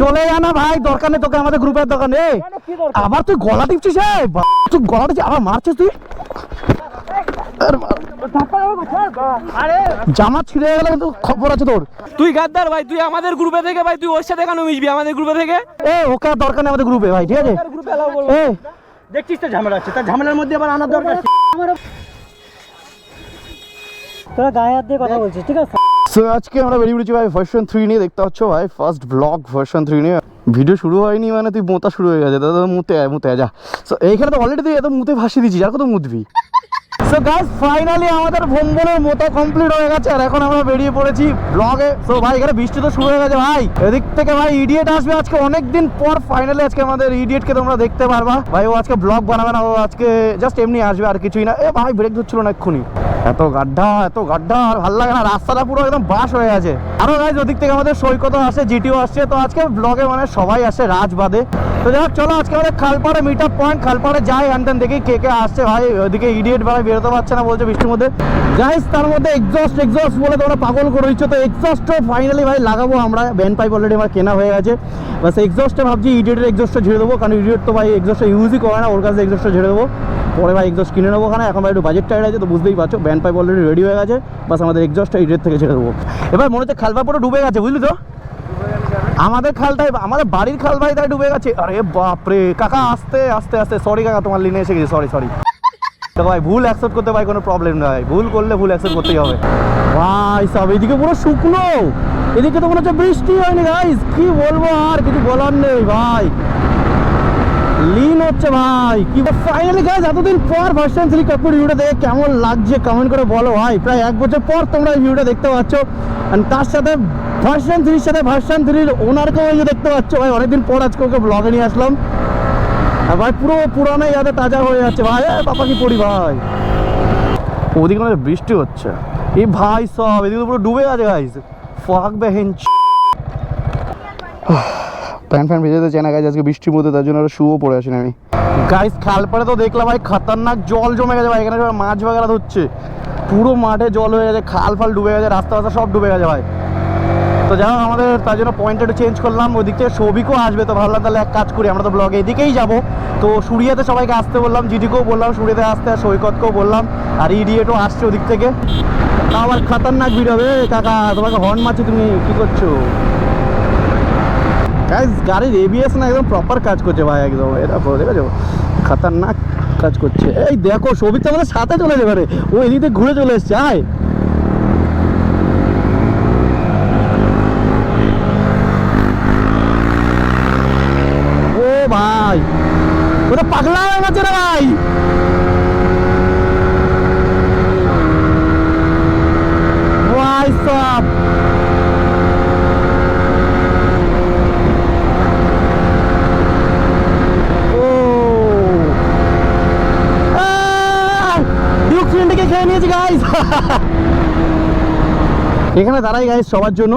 চলে আনা ভাই দরকার নেই তোকে আমাদের গ্রুপের দরকার নেই। আবার তুই গলা টিপছিস তুই গলা টিপছিস আবার মারছিস তুই? আরে জামা ছিঁড়ে গেলে কিন্তু খবর আছে তোর। তুই গাদ্দার ভাই তুই আমাদের গ্রুপে থেকে ভাই তুই ওর সাথে কেন মিশবি আমাদের গ্রুপে থেকে? এ ওকে আর দরকার নেই আমাদের গ্রুপে ভাই ঠিক আছে? দেখছিস তো ঝামেলা হচ্ছে তার ঝামেলার মধ্যে আবার আনার দরকার? তোরা গায়ে হাত দিয়ে কথা বলছিস, ঠিক আছে? সো আজকে আমরা বেরিয়ে পড়েছি ভাই ভার্সন থ্রি নিয়ে, দেখতে পাচ্ছ ভাই? ফার্স্ট ব্লগ ভার্সন থ্রি নিয়ে। ভিডিও শুরু হয়নি মানে তুই মোতা শুরু হয়ে গেছে, দাদা মুতে আয় মুতে আয়, যা। সো এইখানে তো অলরেডি তুই এত মুতে ভাসিয়ে দিচ্ছিস আর কত মুতবি? সো ফাইনালি আমাদের কমপ্লিট হয়ে গেছে। আর এখন আমরা বেরিয়ে পড়েছি ব্লগে সো ভাই, এখানে বৃষ্টি তো শুরু হয়ে গেছে ভাই। এদিক থেকে ভাই ইডিয়েট আসবে আজকে। অনেক দিন পর ফাইনালি আজকে আমাদের তোমরা দেখতে পারবা। ভাই, ও আজকে ব্লগ বানাবে না, ও আজকে জাস্ট এমনি আসবে, আর কিছুই না। এ ভাই ব্রেক ধরছিল না এক্ষুনি। এত গাড্ডা এত গাড্ডা আর ভালো লাগে না, রাস্তাটা পুরো একদম বাস হয়ে আছে আরও গাইজ ওদিক থেকে আমাদের সৈকতও আসে, জিটিও আসছে। তো আজকে ব্লগে মানে সবাই আসে রাজ বাদে তো যাই চলো আজকে আমাদের খালপাড়ে মিট আপ পয়েন্ট খালপাড়ে যাই হ্যান দেখি কে কে আসছে। ভাই ওদিকে ইডিয়েট ভাই বেরোতে পারছে না বলছে বৃষ্টির মধ্যে। গাইজ তার মধ্যে এক্সস্ট এক্সস্ট বলে তোমরা পাগল করে দিচ্ছ। তো এক্সস্টও ফাইনালি ভাই লাগাবো আমরা। ব্যান্ড পাইপ অলরেডি আমার কেনা হয়ে গেছে। বাস এক্সস্টে ভাবছি ইডিয়েটের এক্সস্টটা ঝেড়ে দেবো। কারণ ইডিয়েট তো ভাই এক্সস্টটা ইউজই করে না, ওর কাছে এক্সস্টটা ঝেড়ে দেবো। পরে ভাই এক্সস্ট কিনে নেব ওখানে। এখন ভাই একটু বাজেট টাইট আছে, তো বুঝতেই পারছ। ব্যান্ড পাইপ অলরেডি রেডি হয়ে গেছে। বাস আমাদের এক্সস্টটা ইডিয়েট থেকে ছেড়ে দেবো। এবার মনে হচ্ছে খালপা পুরো ডুবে গেছে, বুঝলি তো? আমাদের খালটাই আমাদের বাড়ির খাল ভাই তাই ডুবে গেছে। আরে বাপরে, কাকা, আস্তে আস্তে আস্তে সরি কাকা, তোমার লিনে এসে গেছে সরি সরি তো ভাই, ভুল অ্যাকসেপ্ট করতে ভাই, কোনো প্রবলেম নাই। ভুল করলে ভুল অ্যাকসেপ্ট করতেই হবে। ভাই, সব এদিকে পুরো শুকনো। এদিকে তো মনে হচ্ছে বৃষ্টি হয়নি গাইস কি বলব আর কিছু বলার নেই, ভাই। লিন হচ্ছে ভাই। কি ফাইনালি গাইস এতদিন পর ভার্সন থ্রি কাপুর ভিডিওটা দেখে কেমন লাগছে কমেন্ট করে বলো ভাই। প্রায় এক বছর পর তোমরা এই ভিডিওটা দেখতে পাচ্ছ। আর তার সাথে ভার্সন থ্রির সাথে ভার্সন থ্রির ওনারকেও দেখতে পাচ্ছ। ভাই, অনেকদিন পর আজকে ওকে ব্লগে নিয়ে আসলাম। ভাই, পুরো পুরানো যাতে তাজা হয়ে যাচ্ছে। ভাই, এ বাবা কি পড়ি ভাই। ওদিকে মনে বৃষ্টি হচ্ছে। এই ভাই সব, এদিকে পুরো ডুবে আছে গাইস ফাক বেহেন প্যান্ট ফ্যান ভেজে চায় না গাইজ আজকে বৃষ্টির মধ্যে, তার জন্য শুও পড়ে আসেন আমি। গাইস খালপাড়ে তো দেখলাম ভাই, খতরনাক জল জমে গেছে ভাই, এখানে মাছ বাগেরা ধরছে। পুরো মাঠে জল হয়ে গেছে, খাল ফাল ডুবে গেছে, রাস্তা রাস্তা সব ডুবে গেছে ভাই। তো যাই আমাদের তার জন্য পয়েন্ট একটু চেঞ্জ করলাম, ওদিক থেকে সৌভিকও আসবে, তো ভাবলাম তাহলে এক কাজ করি, আমরা তো ব্লগে এদিকেই যাব। তো সুরিয়াতে সবাইকে আসতে বললাম, জিডিকেও বললাম সুরিয়াতে আসতে আর সৈকতকেও বললাম, আর ইডিয়েটও আসছে ওদিক থেকে। আবার খতরনাক ভিড় হবে। কাকা, তোমাকে হর্ন মারছি, তুমি কি করছ? গাইজ গাড়ির এবিএস না একদম প্রপার কাজ করছে ভাই, একদম। এটা পুরো দেখেছ খতরনাক কাজ করছে। এই দেখো সবিক তো আমাদের সাথে চলে যাবে রে। ও এদিকে ঘুরে চলে এসছে, আয়। ও ভাই, ওটা পাগলা হয়ে গেছে রে ভাই সব ও ডিউক ফ্রেন্ডকে খেয়ে নিয়েছি গাইস এখানে দাঁড়াই গাইস সবার জন্য।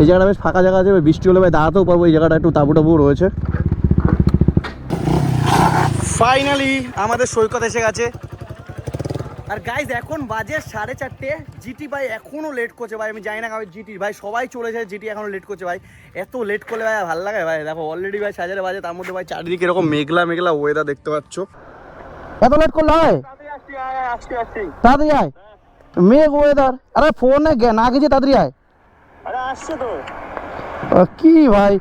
এই জায়গাটা বেশ ফাঁকা জায়গা আছে বৃষ্টি হলে ভাই দাঁড়াতেও পারব এই জায়গাটা একটু তাবু টাবু রয়েছে। ফাইনালি আমাদের সৈকত এসে গেছে। আর গাইজ এখন বাজে সাড়ে চারটে। জিটি ভাই এখনও লেট করছে ভাই আমি জানি না কারণ জিটি ভাই সবাই চলে যায় জিটি এখনও লেট করছে ভাই। এত লেট করলে ভাই ভালো লাগে ভাই। দেখো অলরেডি ভাই সাজারে বাজে তার মধ্যে ভাই চারিদিকে এরকম মেঘলা মেঘলা ওয়েদার দেখতে পাচ্ছ। এত লেট করলে হয়? তাড়াতাড়ি আয়। মেঘ ওয়েদার আরে ফোনে না গেছে তাড়াতাড়ি আয়। আসছে তো। কি ভাই?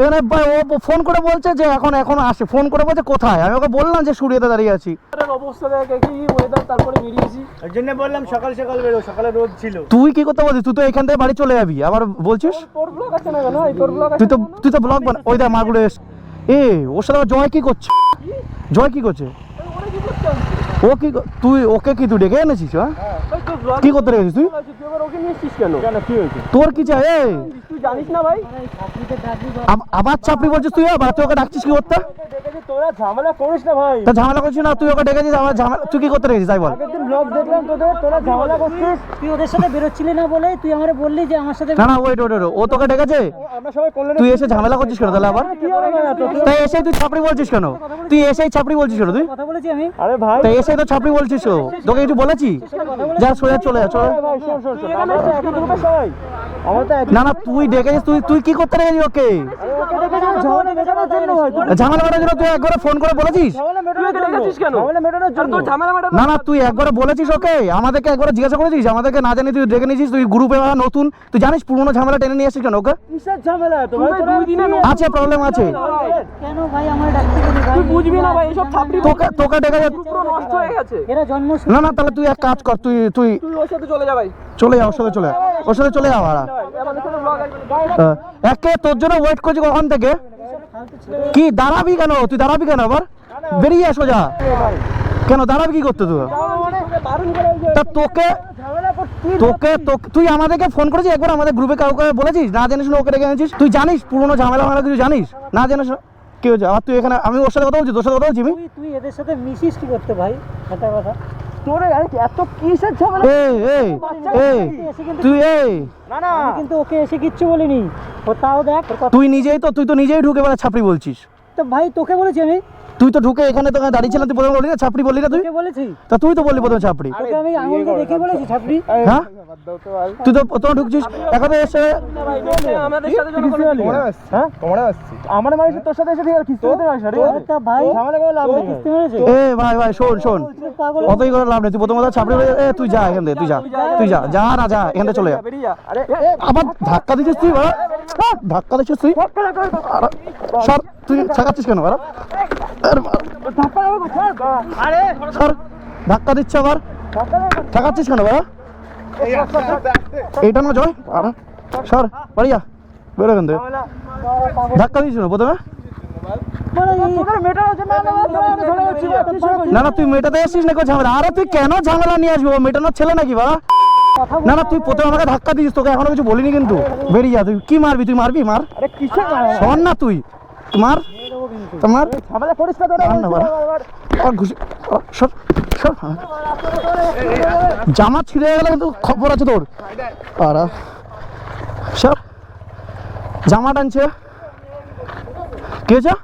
এখানে ভাই ও ফোন করে বলছে যে এখন এখন আসে। ফোন করে বলছে কোথায়? আমি ওকে বললাম যে সুরিয়াতে দাঁড়িয়ে আছি। অবস্থা দেখে কি ওয়েদার তারপরে বেরিয়েছি। ওই জন্য বললাম সকাল সকাল বেরো সকালে রোদ ছিল। তুই কি করতে বলছিস? তুই তো এখান থেকে বাড়ি চলে যাবি। আবার বলছিস? তোর ব্লগ আছে না কেন? তোর ব্লগ তুই তো তুই তো ব্লগ বানা ওই দেখ মাগুড়ে এস এ ওর সাথে আবার জয় কি করছে? জয় কি করছে? ও কি তুই ওকে কি তুই ডেকে এনেছিস হ্যাঁ? কি করতে রেখেছিস তুই? ওকে কেন তোর কি চাই তুই জানিস না ভাই? আব- আবার চাপড়ি বলছিস তুই আবার তুই ওকে ডাকছিস কি করতে? তোরা ঝামেলা করিস না ভাই। তা ঝামেলা করছিস না তুই ওকে ডেকেছিস আমার ঝামেলা তুই কি করতে রেখেছিস তাই বল। আগের দিন ব্লগ দেখলাম তোদের তোরা ঝামেলা করছিস। তুই ওদের সাথে বেরোচ্ছিলি না বলে তুই আমার বললি যে আমার সাথে না না ওয়েট ওয়েট ও তোকে ডেকেছে? আমরা সবাই করলে তুই এসে ঝামেলা করছিস কেন তাহলে আবার? কি হবে না তো তাই এসে তুই ছাপড়ি বলছিস কেন? তুই এসেই ছাপড়ি বলছিস কেন তুই? কথা বলেছি আমি। আরে ভাই। তাই এসে তো ছাপড়ি বলছিস তোকে কিছু বলেছি? যা সোজা চলে যা চলে ভাই শোন শোন শোন। না না তুই ডেকেছিস তুই তুই কি করতে রেখেছিস ওকে? ঝামেলা মেটানোর জন্য তুই একবার ফোন করে বলেছিস? না না তুই একবার বলেছিস ওকে? আমাদেরকে একবার জিজ্ঞাসা করেছিস? আমাদেরকে না জানি তুই ডেকে নিয়েছিস তুই গ্রুপে নতুন। তুই জানিস পুরোনো ঝামেলা টেনে নিয়ে এসেছিস কেন ওকে? কিসের ঝামেলা তো ভাই ভাই, তোরা দুই দিনে কি- আছে প্রবলেম আছে। কেন ভাই আমার ডাকতে গেলি ভাই? তুই বুঝবি না ভাই এসব থাপড়ি তোকে তোকে ডেকে নষ্ট হয়ে গেছে। এরা জন্ম না না তাহলে তুই এক কাজ কর তুই তুই তুই ওর সাথে চলে যা ভাই। চলে যা ওর সাথে চলে ওর সাথে চলে যা ওরা একে তোর জন্য ওয়েট করছি কখন থেকে? কি, দাঁড়াবি কেন? তুই দাঁড়াবি কেন আবার? বেরিয়ে আসো যা কেন, দাঁড়াবি কি করতে তুই? তা তোকে তোকে তুই আমাদেরকে ফোন করেছিস? একবার আমাদের গ্রুপে কাউকে বলেছিস? না জানিস না ওকে ডেকে এনেছিস? তুই জানিস? পুরোনো ঝামেলা ফামেলা কিছু জানিস? না জানিস? কি হয়েছে আবার তুই এখানে আমি ওর সাথে কথা বলছি, তোর সাথে কথা বলছি তুই এদের সাথে মিশিস কি করতে ভাই? কথা। তোরে আরে এত কিসের ঝামেলা? এই এই এই তুই এই। না না। কিন্তু ওকে এসে কিচ্ছু বলিনি। ও তাও দেখ তুই নিজেই তো তুই তো নিজেই ঢুকে বেলা ছাপড়ি বলছিস। তো ভাই তোকে বলেছি আমি। তুই তো ঢুকে এখানে তো দাঁড়িয়ে ছিলাম তুই প্রথমে বললি না ছাপড়ি বললি না তুই? বলেছি। তা তুই তো বললি প্রথমে ছাপড়ি। আমি আঙুল দেখে বলেছি ছাপড়ি। হ্যাঁ? তুই তো প্রথমে ঢুকছিস এখন এসে আমাদের সাথে যেন কোনো হ্যাঁ? তোমরা আমার মানুষ তোর সাথে এসে ঠিক আছে তা? ভাই করে লাভ নেই এ ভাই ভাই শোন শোন। তুই অতই করে লাভ নেই তুই প্রথমে ছাপড়ি বলে এ তুই যা এখান থেকে তুই যা তুই যা যা না যা এখান থেকে চলে যা। আরে আবার ধাক্কা দিচ্ছিস তুই ধাক্কা দিচ্ছিস তুই। সর তুই শেখাচ্ছিস কেন আরে বাড়া, ধাক্কা দিচ্ছে আবার? শেখাচ্ছিস কেন বাড়া? এইটা না জয় আরে সর বেরো থেকে। ধাক্কা না প্রথমে? না না তুই মেটাতে এসেছিস নাকি ও ঝামেলা। আরে তুই কেন ঝামেলা নিয়ে আসবি? মেটানোর ছেলে নাকি বাড়া? না না তুই প্রথমে আমাকে ধাক্কা দিস তোকে এখনও কিছু বলিনি কিন্তু। বেরিয়ে যা তুই কি মারবি? তুই মারবি? মার। শোন না তুই তুই। মার। তো মার ঝামেলা করিস না তোরা মার না বাড়া আর ঘুষি আ, সর সর জামা ছিঁড়ে গেলে কিন্তু খবর আছে তোর। আর সব জামা টানছে। কে যা?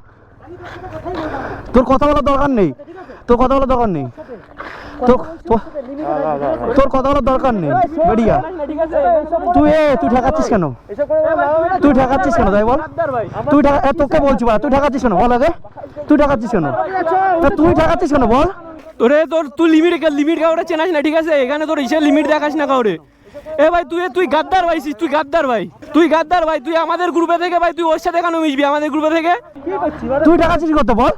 তোর কথা বলার দরকার নেই। তোর কথা বলার দরকার নেই। তোর কথা বলার দরকার নেই আছে তুই এ তুই ঠেকাচ্ছিস কেন? তুই ঠেকাচ্ছিস কেন? তাই বল। তুই তোকে বলছি বা তুই ঠেকাচ্ছিস কেন? বল আগে। তুই ঠেকাচ্ছিস কেন? তুই ঠেকাচ্ছিস কেন? বল। তোরে তোর তুই লিমিট লিমিট কাউরে চেনাস না ঠিক আছে? এখানে তোর ইসে লিমিট দেখাস না কাউরে। এ ভাই তুই তুই গাদ্দার ভাই তুই গাদ্দার ভাই। তুই গাদ্দার ভাই তুই আমাদের গ্রুপে থেকে ভাই তুই ওর সাথে কেন মিশবি আমাদের গ্রুপে থেকে? তুই ঠেকাচ্ছিস কত বল।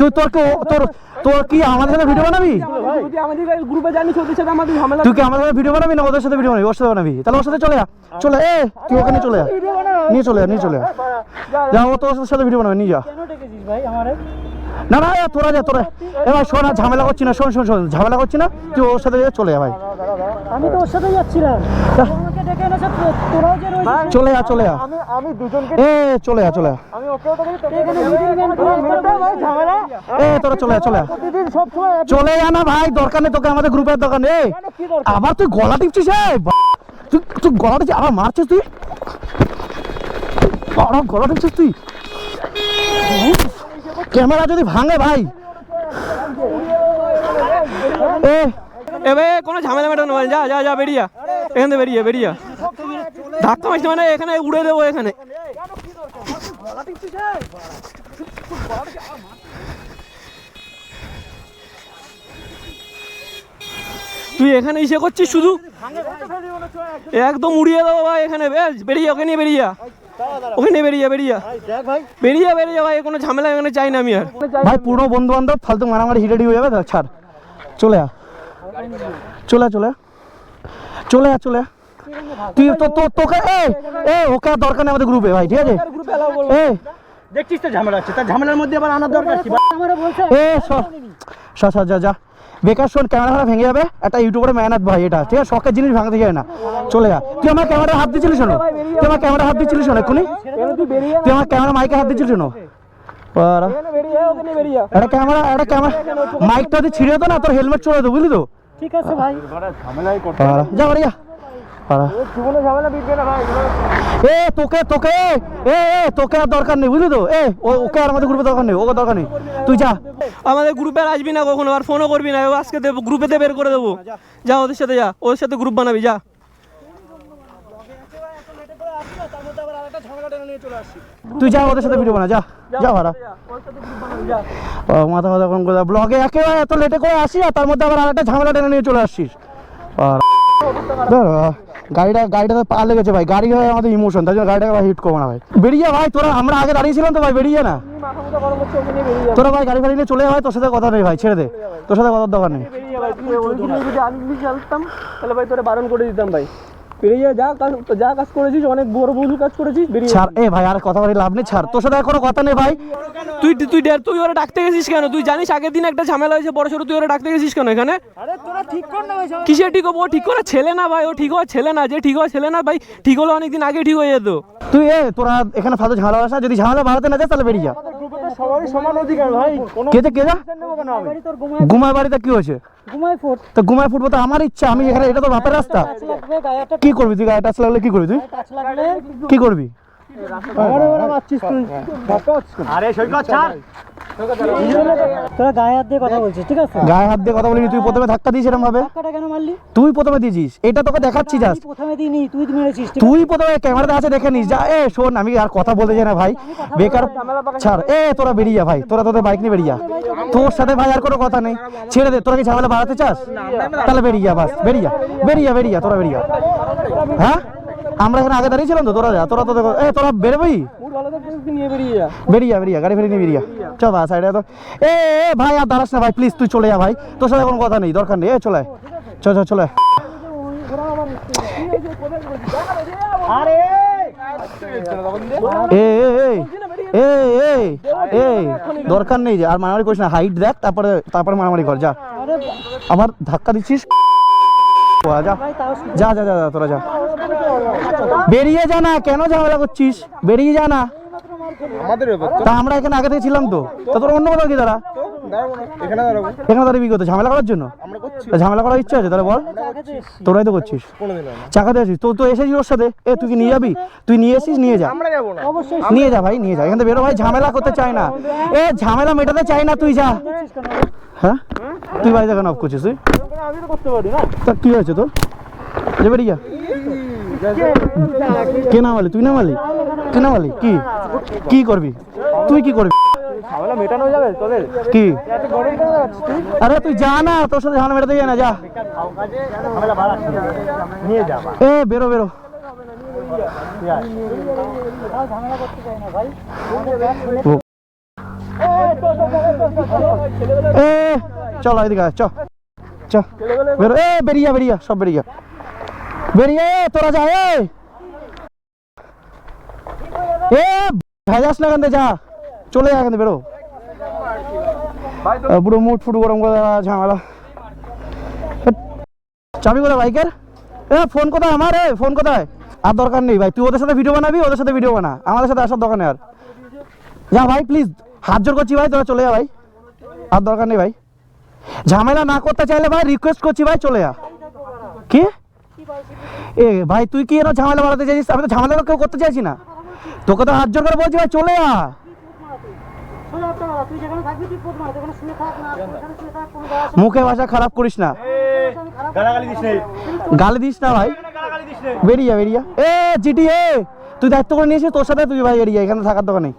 তুই তোর তোর তোর কি আমাদের সাথে ভিডিও বানাবি? আমাদের গ্রুপে জানিস ওদের সাথে আমাদের ঝামেলা তুই কি আমাদের সাথে ভিডিও বানাবি না ওদের সাথে ভিডিও বানাবি? ওর সাথে বানাবি। তাহলে ওর সাথে চলে যা চলে এ তুই ওখানে চলে যা নিয়ে চলে যা নিয়ে চলে যা। যা ও তোর সাথে ভিডিও বানাবে নিয়ে যা। ভাই আমারে? না না তোরা যা তোরা এ ভাই শোন ঝামেলা করছি না শোন শোন শোন ঝামেলা করছি না। তুই ওর সাথে চলে যা ভাই। আমি তো ওর সাথে যাচ্ছিলাম যা, ও আমাকে ডেকে এনেছে তোরাও যে রয়েছিস চলে যা চলে যা। আমি আমি দুজনকে এ চলে যা চলে যা। আমি ওকেও তো এখানে মিটিং ম্যান করে মেটা ভাই ঝামেলা। এ তোরা চলে যা চলে যা। প্রতিদিন সব সময় চলে না ভাই দরকার নেই তোকে আমাদের গ্রুপের দরকার নেই। আবার তুই গলা টিপছিস এ তুই তুই গলা টিপছিস আবার মারছিস তুই? বড় গলা টিপছিস তুই? ক্যামেরা যদি ভাঙে ভাই। এ এ ভাই কোনো ঝামেলা মেটানো ভাই যা যা যা বেরিয়া এখান থেকে বেরিয়ে, বেরিয়া। ধাক্কা মারছি মানে এখানে উড়ে দেবো এখানে। তুই এখানে ইসে করছিস শুধু? একদম উড়িয়ে দেবো ভাই এখানে। বেশ, বেরিয়ে, ওকে নিয়ে বেরিয়ে। ওকে নিয়ে বেরিয়ে বেরিয়ে। বেরিয়ে বেরিয়ে ভাই, কোনো ঝামেলা এখানে চাই না আমি আর। ভাই, পুরো বন্ধু বান্ধব ফালতু মারামারি হিটাডি হয়ে যাবে, ছাড়। চলে আ চলে চলে। চলে আ চলে। তুই তো তো তোকে এ এ ওকে আর দরকার নেই আমাদের গ্রুপে ভাই ঠিক আছে? এ দেখছিস তো ঝামেলা আছে? তার ঝামেলার মধ্যে আবার আনার দরকার কি? আমারে বলছে এ সর সর যা যা। বেকার শোন ক্যামেরা ভেঙে যাবে একটা ইউটিউবারে মেহনত ভাই এটা ঠিক আছে? শখের জিনিস ভাঙতে যায় না। চলে যা। তুই আমার ক্যামেরা হাত দিচ্ছিলিস শোনো তুই আমার ক্যামেরা হাত দিচ্ছিলিস শোনো এক্ষুনি? তুই আমার ক্যামেরা মাইকে হাত দিচ্ছিলিস শোনো একটা ক্যামেরা একটা ক্যামেরা মাইকটা যদি ছিঁড়ে হতো না তোর হেলমেট চলে যেত বুঝলি তো? ঠিক আছে ভাই। ঝামেলাই করতে যা বাড়ি যা। বাড়া। জীবনে ঝামেলা বিধবে না ভাই এ তোকে তোকে এ এ তোকে আর দরকার নেই বুঝলি তো? এ ও- ওকে আর আমাদের গ্রুপে দরকার নেই ওকে দরকার নেই। তুই যা। আমাদের গ্রুপে আর আসবি না কখনো আর ফোনও করবি না। ও আজকে দেবো গ্রুপেতে বের করে দেবো। যা ওদের সাথে যা ওদের সাথে গ্রুপ বানাবি যা। তুই যা ওদের সাথে ভিডিও বানা যা। যা ভাড়া। ও, মাথা মাথা কোন কথা ব্লগে একেবারে এত লেটে করে আসি আর তার মধ্যে আবার আরেকটা ঝামেলা টেনে নিয়ে চলে আসছিস আর ধর, গাড়িটা গাড়িটাতে পা লেগেছে ভাই। গাড়ি হয় আমাদের ইমোশন তাই জন্য গাড়িটাকে ভাই হিট করব না ভাই। বেরিয়ে ভাই তোরা আমরা আগে দাঁড়িয়েছিলাম তো ভাই বেরিয়ে না। তোরা ভাই গাড়ি ফাড়ি নিয়ে চলে ভাই তোর সাথে কথা নেই ভাই ছেড়ে দে। তোর সাথে কথার দরকার নেই। ওইখানে যদি আমি যদি জানতাম তাহলে ভাই তোরা বারণ করে দিতাম ভাই। বেরিয়ে যা কাজ যা কাজ করেছিস অনেক বড় ভুল কাজ করেছিস বেরিয়ে ছাড় এ ভাই আর কথা বলে লাভ নেই ছাড়। তোর সাথে আর কোনো কথা নেই ভাই। তুই তুই ডের- তুই ওরা ডাকতে গেছিস কেন? তুই জানিস আগের দিন একটা ঝামেলা হয়েছে বড় সড়ো তুই ওরা ডাকতে গেছিস কেন এখানে? আরে তোরা ঠিক কর না ভাই কিসে ঠিক হব? ও ঠিক করা ছেলে না ভাই ও ঠিক হওয়া ছেলে না। যে ঠিক হওয়া ছেলে না ভাই ঠিক হলে অনেকদিন আগে ঠিক হয়ে যেত। তুই এ তোরা এখানে ফালতু ঝামেলা আসা যদি ঝামেলা বাড়াতে না যাস তাহলে বেরিয়ে যা। সবারই সমান অধিকার ভাই। কেতে কে যে কে যা নেব কেন আমি গাড়ি তোর ঘুমায় ঘুমায় বাড়িতে কি হয়েছে? গুমায় ফুট তো ঘুমায় ফুটবো তো আমার ইচ্ছা আমি এখানে এটা তো বাপের রাস্তা। কি করবি তুই গায়ে টাচ লাগলে কি করবি তুই? কি করবি? তোরা গায়ে হাত দিয়ে কথা বলছিস ঠিক আছে? গায়ে হাত দিয়ে কথা বলিনি তুই প্রথমে ধাক্কা দিয়েছিস এরকম ভাবে? টাকাটা কেন মারলি? তুই প্রথমে দিয়েছিস এটা তোকে দেখাচ্ছি তুই তুই প্রথমে ক্যামেরাতে আছে দেখে নিস যা এ শোন আমি আর কথা বলতে চাই না ভাই। বেকার ছাড় এ তোরা বেরিয়ে যা ভাই তোরা তোদের বাইক নিয়ে বেরিয়ে যা। তোর সাথে ভাই আর কোনো কথা নেই। ছেড়ে দে তোরা কি ঝামেলা বাড়াতে চাস? তাহলে বেরিয়ে যা বাস বেরিয়ে যা বেরিয়ে যা বেরিয়ে যা তোরা বেরিয়ে যা। হ্যাঁ? আমরা এখানে আগে দাঁড়িয়েছিলাম তো তোরা যা তোরা তোদের এ তোরা বেরোবি বেরিয়ে বেরিয়ে গাড়ি ফেরি নিয়ে বেরিয়া। চল ভাই সাইডে তো এ ভাই আর দাঁড়াস না ভাই প্লিজ তুই চলে যা ভাই। তোর সাথে কোনো কথা নেই দরকার নেই। এ চলে আয়। চল চল। আরে দরকার নেই যে আর মারামারি করিস না হাইট দেখ তারপরে তারপরে মারামারি কর যা। আবার ধাক্কা দিচ্ছিস? যা যা যা, তোরা যা। বেরিয়ে যা না কেন ঝামেলা করছিস? বেরিয়ে যা না। আমাদের তা। আমরা এখানে আগে থেকে ছিলাম তো। তা তোর অন্য কোথাও কি দাঁড়া? এখানে দাঁড়াবো। এখানে দাঁড়িয়ে বিগত ঝামেলা করার জন্য? আমরা করছি। তা ঝামেলা করার ইচ্ছা আছে তাহলে বল। তোরাই তো করছিস। চাকাতে আছিস। তো তো এসেছিস ওর সাথে? এ তুই কি নিয়ে যাবি? তুই নিয়ে এসিস নিয়ে যা। আমরা যাব না। অবশ্যই। নিয়ে যা ভাই নিয়ে যা। এখান থেকে বেরো ভাই ঝামেলা করতে চাই না। এ ঝামেলা মেটাতে চাই না তুই যা। হ্যাঁ? তুই বাড়িতে কেন অফ করছিস তুই? তা কি হয়েছে তোর? যে বেরিয়ে যা। কে নামালি? তুই নামালি? তুই নামালি? কি? কি করবি? তুই কি করবি? মেটানো যাবে তোদের? কি? আরে তুই যা না তোর সাথে ঝামেলা মেটাতে যাই না যা। নিয়ে যা এ বেরো বেরো। না এ চল এদিকে চ। চ। বেরো। এ বেরিয়ে যা, বেরিয়ে যা, সব বেরিয়ে যা। বেরিয়ে তোরা যা, এ। ভেজাস না কান্দে যা। চলে যা থেকে বেরো। পুরো মুট ফুট গরম করে ঝামেলা। চাবি কোথায়, বাইকের? এ, ফোন কোথায় আমার, এ, ফোন কোথায়? আর দরকার নেই, ভাই, তুই ওদের সাথে ভিডিও বানাবি, ওদের সাথে ভিডিও বানা। আমাদের সাথে আসার দরকার নেই আর। যা, ভাই প্লিজ হাত জোর করছি, ভাই, তোরা চলে যা, ভাই। আর দরকার নেই, ভাই। ঝামেলা না করতে চাইলে, ভাই রিকোয়েস্ট করছি, ভাই, চলে যা। কি? এ ভাই তুই কি এর ঝামেলা বাড়াতে চাইছিস? আমি তো ঝামেলা কেউ করতে চাইছি না। তোকে তো হাত জোর করে বলছি ভাই চলে আসে মুখে ভাষা খারাপ করিস না। গালি দিস না ভাই। বেরিয়ে বেরিয়ে। এ জিটি এ তুই দায়িত্ব করে নিয়েছিস তোর সাথে তুই ভাই বেরিয়ে এখানে থাকার দোকানে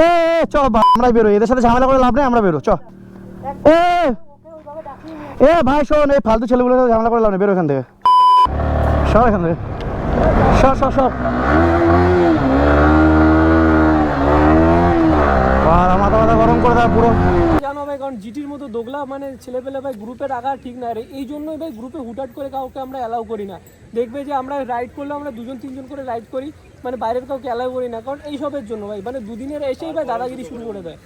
এ এ, চ আমরা বেরো এদের সাথে ঝামেলা করে লাভ নেই আমরা বেরো চ এ এ ভাই, শোন, এই ফালতু ছেলেগুলোর সাথে ঝামেলা করে লাভ বেরো এখান থেকে। সর এখান থেকে। ভাই, কারণ জিটির মতো দোগলা মানে ভাই ঠিক রে এই জন্যই ভাই গ্রুপে করে কাউকে আমরা অ্যালাউ করি না। দেখবে যে আমরা রাইড করলে আমরা দুজন, তিনজন করে রাইড করি মানে বাইরের কাউকে অ্যালাউ করি না। কারণ এইসবের জন্য ভাই মানে দুদিনের এসেই ভাই দাদাগিরি শুরু করে দেয়।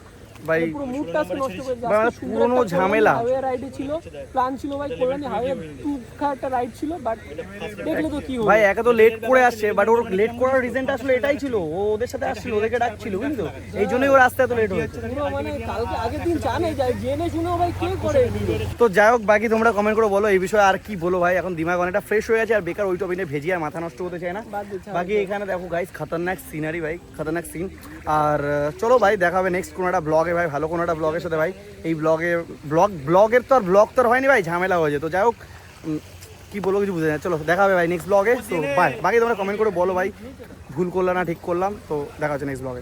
ভাই পুরো মুডটা আজকে নষ্ট করে ভাই, মানে পুরোনো ঝামেলা। হাইওয়ে রাইডে ছিল প্ল্যান ছিল ভাই কল্যাণী হাইওয়ে টু একটা রাইড ছিল বাট দেখলে তো কি হবে ভাই একে তো লেট করে আসছে বাট ওর লেট করার রিজনটা আসলে এটাই ছিল। ও ওদের সাথে আসছিল ওদেরকে ডাকছিল বুঝলি তো? এই জন্যই ওর আসতে এত লেট হয়েছে। পুরো মানে কালকে আগের দিন জানে যায় জেনে শুনেও ভাই কে করে তো যাই হোক বাকি তোমরা কমেন্ট করে বলো এই বিষয়ে আর কি বলো ভাই। এখন দিমাগ অনেকটা ফ্রেশ হয়ে গেছে আর বেকার ওই টপিনে ভেজি আর মাথা নষ্ট হতে চায় না। বাকি এখানে দেখো গাইস খতরনাক সিনারি ভাই খতরনাক সিন আর চলো ভাই দেখা হবে নেক্সট কোনো একটা ব্লগে ভাই, ভালো কোনো একটা ব্লগের সাথে ভাই, এই ব্লগে ব্লগ ব্লগের তো আর ব্লগ তো আর হয়নি ভাই, ঝামেলা হয়েছে। তো যাই হোক কী কি বলব কিছু বুঝে না। চলো, দেখা হবে ভাই নেক্সট ব্লগে তো ভাই বাকি তোমরা কমেন্ট করে বলো ভাই, ভুল করলাম না, ঠিক করলাম। তো দেখা হচ্ছে নেক্সট ব্লগে